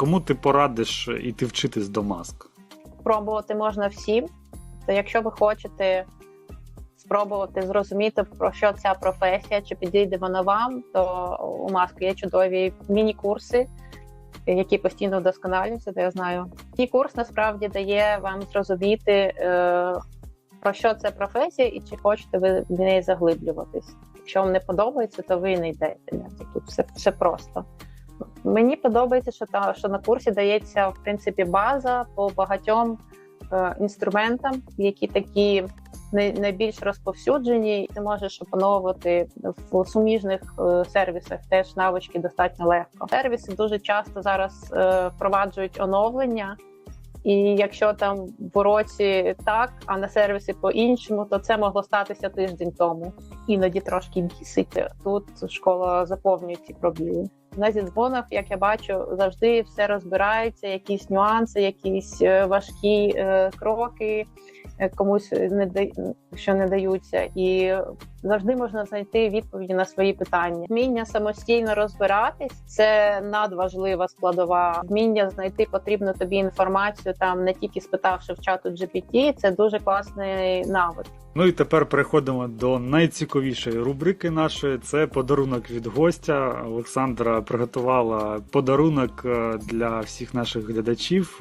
Кому ти порадиш іти вчитись до маск? Пробувати можна всім. То якщо ви хочете спробувати зрозуміти, про що ця професія, чи підійде вона вам, то у маску є чудові міні-курси, які постійно вдосконалюються. То я знаю. І курс насправді дає вам зрозуміти, е, про що це професія, і чи хочете ви в неї заглиблюватись. Якщо вам не подобається, то ви не йдете. Тут все, все просто. Мені подобається, що та що на курсі дається в принципі база по багатьом е, інструментам, які такі най- найбільш розповсюджені, і ти можеш опановувати в суміжних е, сервісах теж навички достатньо легко. Сервіси дуже часто зараз е, впроваджують оновлення. І якщо там в уроці так, а на сервісі по-іншому, то це могло статися тиждень тому. Іноді трошки бісить. Тут школа заповнює ці пробіли. На зідзвонах, як я бачу, завжди все розбирається, якісь нюанси, якісь е, важкі е, кроки комусь не да- що не даються, і завжди можна знайти відповіді на свої питання. Вміння самостійно розбиратись це надважлива складова. Вміння знайти потрібну тобі інформацію, там не тільки спитавши в чату GPT, це дуже класний навик. Ну і тепер переходимо до найцікавішої рубрики нашої. Це подарунок від гостя. Олександра приготувала подарунок е, для всіх наших глядачів.